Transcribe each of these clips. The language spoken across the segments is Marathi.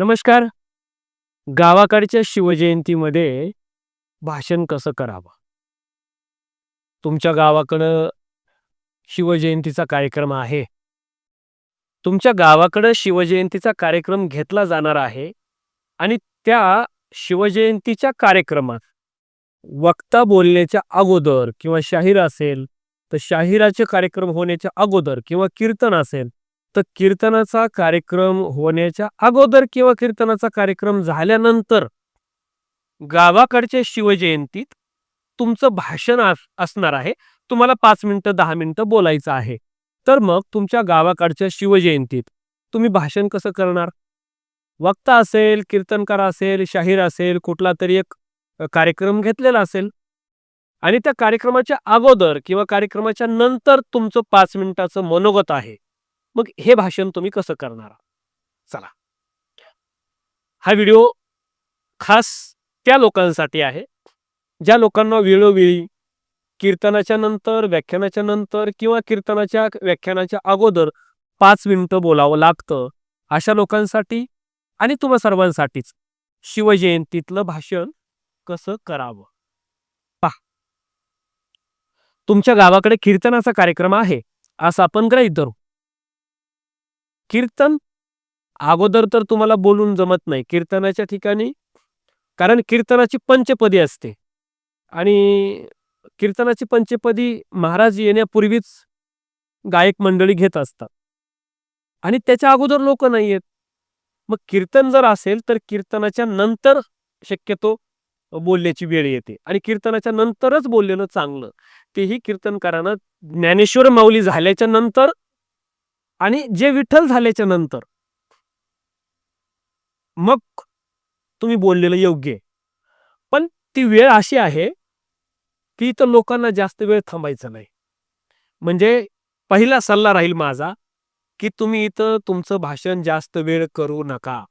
नमस्कार. गावाकडच्या शिवजयंतीमध्ये भाषण कसं करावं? तुमच्या गावाकडं शिवजयंतीचा कार्यक्रम आहे. तुमच्या गावाकडं शिवजयंतीचा कार्यक्रम घेतला जाणार आहे आणि त्या शिवजयंतीच्या कार्यक्रमात वक्ता बोलण्याच्या अगोदर किंवा शाहीर असेल तर शाहिराचे कार्यक्रम होण्याच्या अगोदर किंवा कीर्तन असेल तर कीर्तनाचा कार्यक्रम होण्याच्या अगोदर किंवा कीर्तनाचा कार्यक्रम झाल्यानंतर गावाकडच्या शिवजयंतीत तुमचं भाषण असणार आहे. तुम्हाला पाच मिनिटं दहा मिनिटं बोलायचं आहे. तर मग तुमच्या गावाकडच्या शिवजयंतीत तुम्ही भाषण कसं करणार? वक्ता असेल कीर्तनकार असेल शाहीर असेल कुठला तरी एक कार्यक्रम घेतलेला असेल. आणि त्या कार्यक्रमाच्या अगोदर किंवा कार्यक्रमाच्या नंतर तुमचं पाच मिनिटाचं मनोगत आहे. मग हे भाषण तुम्ही कसं करणार? चला. हा व्हिडिओ खास त्या लोकांसाठी आहे ज्या लोकांना वेळोवेळी कीर्तनाच्या नंतर व्याख्यानाच्या नंतर किंवा कीर्तनाच्या व्याख्यानाच्या अगोदर पाच मिनिटं बोलावं लागतं अशा लोकांसाठी आणि तुम्हा सर्वांसाठीच शिवजयंतीतलं भाषण कसं करावं? पहा. तुमच्या गावाकडे कीर्तनाचा कार्यक्रम आहे असं आपण ग्रहित धरू. कीर्तन? अगोदर तर तुम्हाला बोलून जमत नाही कीर्तनाच्या ठिकाणी कारण कीर्तनाची पंचपदी असते. आणि कीर्तनाची पंचपदी महाराज येण्यापूर्वीच गायक मंडळी घेत असतात. आणि त्याच्या अगोदर लोक नाही आहेत. मग कीर्तन जर असेल तर कीर्तनाच्या नंतर शक्यतो बोलण्याची वेळ येते. आणि कीर्तनाच्या नंतरच बोललेलं चांगलं. तेही कीर्तनकारानं ज्ञानेश्वर माऊली झाल्याच्यानंतर आणि जे विठ्ठल झाल्याच्यानंतर मग तुम्ही बोललेलं योग्य आहे. पण ती वेळ अशी आहे की इथं लोकांना जास्त वेळ थांबायचं नाही. म्हणजे पहिला सल्ला राहील माझा की तुम्ही इथं तुमचं भाषण जास्त वेळ करू नका.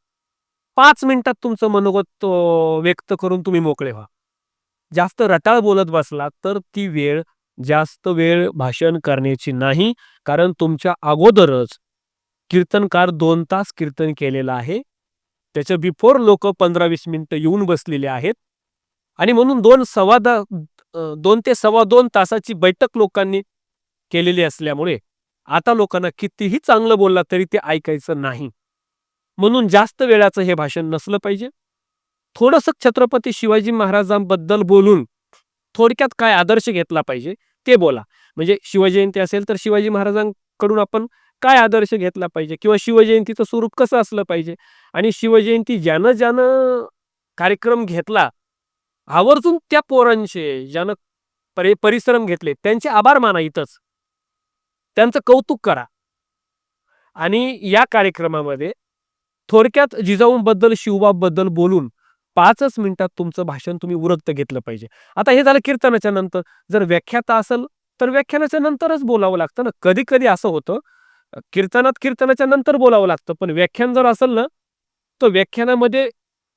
पाच मिनिटात तुमचं मनोगत व्यक्त करून तुम्ही मोकळे व्हा. जास्त रटाळ बोलत बसला तर ती वेळ जास्त वेळ भाषण करण्याची नाही कारण तुमच्या अगोदरच कीर्तनकार दोन तास कीर्तन केलेलं आहे. त्याच्या बिफोर लोक पंधरा वीस मिनिटं येऊन बसलेले आहेत. आणि म्हणून दोन सव्वा दोन ते सव्वा दोन तासाची बैठक लोकांनी केलेली असल्यामुळे आता लोकांना कितीही चांगलं बोलला तरी ते ऐकायचं नाही. म्हणून जास्त वेळाचं हे भाषण नसलं पाहिजे. थोडंसं छत्रपती शिवाजी महाराजांबद्दल बोलून थोडक्यात काय आदर्श घेतला पाहिजे ते बोला. म्हणजे शिवजयंती असेल तर शिवाजी महाराजांकडून आपण काय आदर्श घेतला पाहिजे? किंवा शिवजयंतीचं स्वरूप कसं असलं पाहिजे? आणि शिवजयंती ज्यानं ज्यानं कार्यक्रम घेतला आवर्जून त्या पोरांचे ज्यानं परि परिश्रम घेतले त्यांचे आभार माना इथंच. त्यांचं कौतुक करा. आणि या कार्यक्रमामध्ये थोडक्यात जिजाऊंबद्दल शिवबाबद्दल बोलून पाचच मिनिटात तुमचं भाषण तुम्ही उरक्त घेतलं पाहिजे. आता हे झालं कीर्तनाच्या नंतर. जर व्याख्याता असेल तर व्याख्यानाच्या नंतरच बोलावं लागतं ना. कधी कधी असं होतं कीर्तनात कीर्तनाच्या नंतर बोलावं लागतं. पण व्याख्यान जर असेल ना तर व्याख्यानामध्ये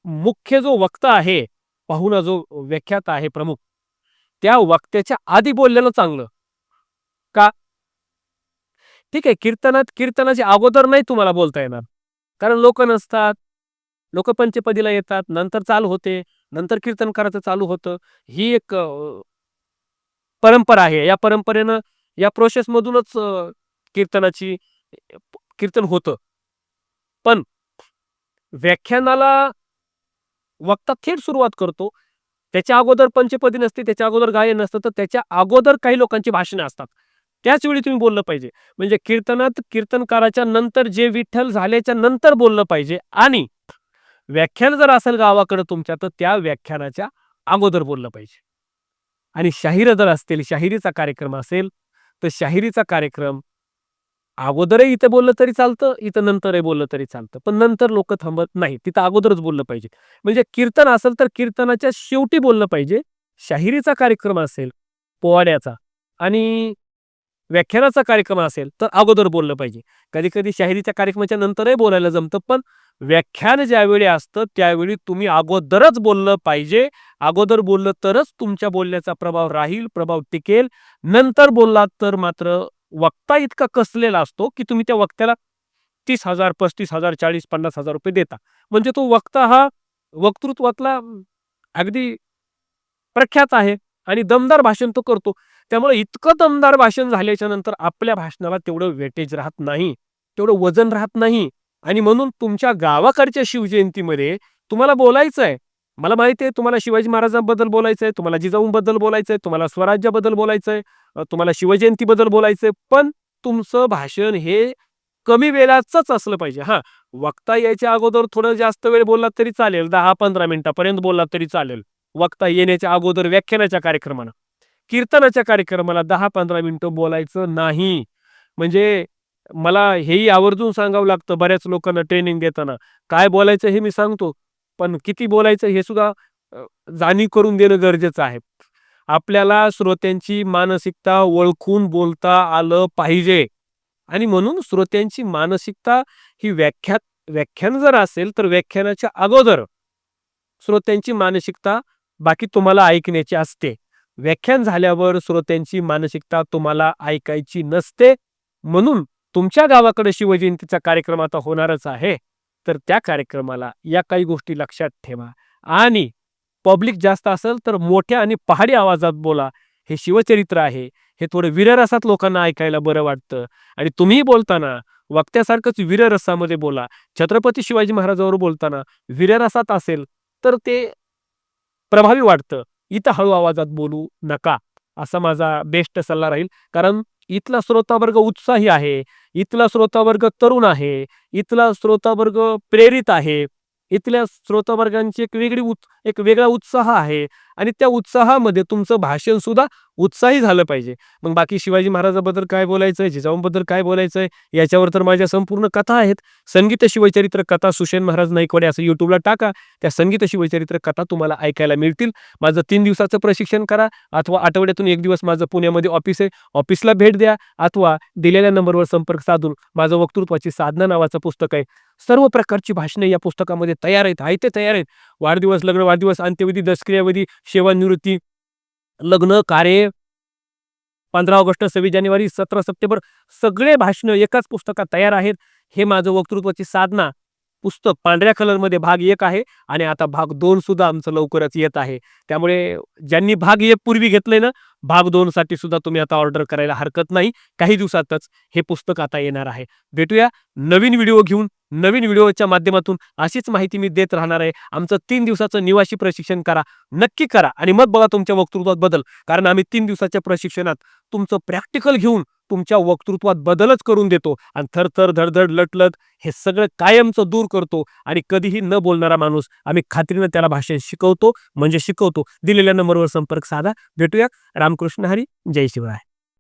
मुख्य जो वक्ता आहे पाहुणा जो व्याख्याता आहे प्रमुख त्या वक्त्याच्या आधी बोललेलं चांगलं. का? ठीक आहे कीर्तनात कीर्तनाच्या अगोदर नाही तुम्हाला बोलता येणार. कारण लोक नसतात. लोक पंचपदीला येतात नंतर चालू होते नंतर कीर्तन करायचं चालू होतं. ही एक परंपरा आहे. या परंपरेनं या प्रोसेसमधूनच कीर्तनाची कीर्तन होतं. पण व्याख्यानाला वक्ता थेट सुरुवात करतो. त्याच्या अगोदर पंचपदी नसते त्याच्या अगोदर गायन नसतं तर त्याच्या अगोदर काही लोकांची भाषणं असतात. त्याच वेळी तुम्ही बोललं पाहिजे. म्हणजे कीर्तनात कीर्तनकाराच्या नंतर जे विठ्ठल झाल्याच्यानंतर बोललं पाहिजे. आणि व्याख्यान जर असेल गावाकडं तुमच्या तर त्या व्याख्यानाच्या अगोदर बोललं पाहिजे. आणि शाहीर जर असतील शाहिरीचा कार्यक्रम असेल तर शाहिरीचा कार्यक्रम अगोदरही इथं बोललं तरी चालतं इथं नंतरही बोललं तरी चालतं. पण नंतर लोक थांबत नाही तिथं अगोदरच बोललं पाहिजे. म्हणजे कीर्तन असेल तर कीर्तनाच्या शेवटी बोललं पाहिजे शाहिरीचा कार्यक्रम असेल पोवाड्याचा. आणि व्याख्यानाचा कार्यक्रम असेल तर अगोदर बोललं पाहिजे. कधी कधी शाहिरीच्या कार्यक्रमाच्या नंतरही बोलायला जमतं पण व्याख्यान ज्यावेळी असतं त्यावेळी तुम्ही अगोदरच बोललं पाहिजे. अगोदर बोललं तरच तुमच्या बोलण्याचा प्रभाव राहील प्रभाव टिकेल. नंतर बोललात तर मात्र वक्ता इतका कसलेला असतो की तुम्ही त्या वक्त्याला तीस हजार पस्तीस हजार चाळीस पन्नास हजार रुपये देता. म्हणजे तो वक्ता हा वक्तृत्वातला अगदी प्रख्यात आहे. आणि दमदार भाषण तो करतो. त्यामुळे इतकं दमदार भाषण झाल्याच्यानंतर आपल्या भाषणाला तेवढं वेटेज राहत नाही तेवढं वजन राहत नाही. आणि म्हणून तुमच्या गावाकडच्या शिवजयंतीमध्ये तुम्हाला बोलायचं आहे. मला माहिती आहे तुम्हाला शिवाजी महाराजांबद्दल बोलायचं आहे तुम्हाला जिजाऊंबद्दल बोलायचं आहे तुम्हाला स्वराज्याबद्दल बोलायचं आहे तुम्हाला शिवजयंतीबद्दल बोलायचं आहे. पण तुमचं भाषण हे कमी वेळाचंच असलं पाहिजे. हां वक्ता यायच्या अगोदर थोडं जास्त वेळ बोललात तरी चालेल दहा पंधरा मिनिटापर्यंत बोललात तरी चालेल. वक्ता येण्याच्या अगोदर व्याख्यानाच्या कार्यक्रमाला कीर्तनाच्या कार्यक्रमाला दहा पंधरा मिनिटं बोलायचं नाही. म्हणजे मला हेही आवर्जून सांगावं लागतं बऱ्याच लोकांना ट्रेनिंग देताना. काय बोलायचं हे मी सांगतो. पण किती बोलायचं हे सुद्धा जाणीव करून देणं गरजेचं आहे. आपल्याला श्रोत्यांची मानसिकता ओळखून बोलता आलं पाहिजे. आणि म्हणून श्रोत्यांची मानसिकता ही व्याख्यात व्याख्यान जर असेल तर व्याख्यानाच्या अगोदर श्रोत्यांची मानसिकता बाकी तुम्हाला ऐकण्याची असते. व्याख्यान झाल्यावर श्रोत्यांची मानसिकता तुम्हाला ऐकायची नसते. म्हणून तुमच्या गावाकडे शिवजयंतीचा कार्यक्रम आता होणारच आहे. तर त्या कार्यक्रमाला या काही गोष्टी लक्षात ठेवा. आणि पब्लिक जास्त असेल तर मोठ्या आणि पहाडी आवाजात बोला. हे शिवचरित्र आहे. हे थोडं वीररसात लोकांना ऐकायला बरं वाटतं. आणि तुम्ही बोलताना वक्त्यासारखंच वीररसामध्ये बोला. छत्रपती शिवाजी महाराजांवर बोलताना वीररसात असेल तर ते प्रभावी वाटतं. इथं हळू आवाजात बोलू नका. असा माझा बेस्ट सल्ला राहील. कारण इथला श्रोतावर्ग उत्साही आहे. इथला श्रोतावर्ग तरुण आहे. इथला श्रोतावर्ग प्रेरित आहे. इथल्या श्रोतावर्गांची एक वेगळी उत् एक वेगळा उत्साह आहे. आणि त्या उत्साहामध्ये तुमचं भाषण सुद्धा उत्साही झालं पाहिजे. मग बाकी शिवाजी महाराजाबद्दल काय बोलायचं आहे जिजाऊंबद्दल काय बोलायचं आहे याच्यावर तर माझ्या संपूर्ण कथा आहेत. संगीत शिवचरित्र कथा सुशेन महाराज नाईकवाडे असं युट्यूबला टाका. त्या संगीत शिवचरित्र कथा तुम्हाला ऐकायला मिळतील. माझं तीन दिवसाचं प्रशिक्षण करा अथवा आठवड्यातून एक दिवस माझं पुण्यामध्ये ऑफिस आहे. ऑफिसला भेट द्या अथवा दिलेल्या नंबरवर संपर्क साधून माझं वक्तृत्वाची साधना नावाचं पुस्तक आहे. सर्व प्रकारची भाषणे या पुस्तकामध्ये तयार आहेत. आहे ते तयार आहेत. वाढदिवस लग्न वाढदिवस अंत्यविधी दशक्रियाविधी सेवानिवृत्ती लग्न कार्य. पंधरा ऑगस्ट सव्वीस जानेवारी सतरा सप्टेंबर सगळे भाषणं एकाच पुस्तकात तयार आहेत. हे माझं वक्तृत्वाची साधना. पुस्तक पांढऱ्या कलरमध्ये भाग एक आहे आणि आता भाग दोन सुद्धा आमचं लवकरच येत आहे. त्यामुळे ज्यांनी भाग एक पूर्वी घेतलंय ना भाग दोन साठी सुद्धा तुम्ही आता ऑर्डर करायला हरकत नाही. काही दिवसातच हे पुस्तक आता येणार आहे. भेटूया नवीन व्हिडिओ घेऊन. नवीन व्हिडिओच्या माध्यमातून अशीच माहिती मी देत राहणार आहे. आमचं तीन दिवसाचं निवासी प्रशिक्षण करा. नक्की करा आणि मग बघा तुमच्या वक्तृत्वात बदल. कारण आम्ही तीन दिवसाच्या प्रशिक्षणात तुमचं प्रॅक्टिकल घेऊन तुमच्या वक्तृत्वात बदलच करून देतो आणि थरथर धडधड लटलत हे सगळं कायमचं दूर करतो आणि कधीही न बोलणारा माणूस आम्ही खात्रीनं त्याला भाषण शिकवतो म्हणजे शिकवतो. दिलेल्या नंबरवर संपर्क साधा. भेटूया. रामकृष्ण हरी. जय शिवराय.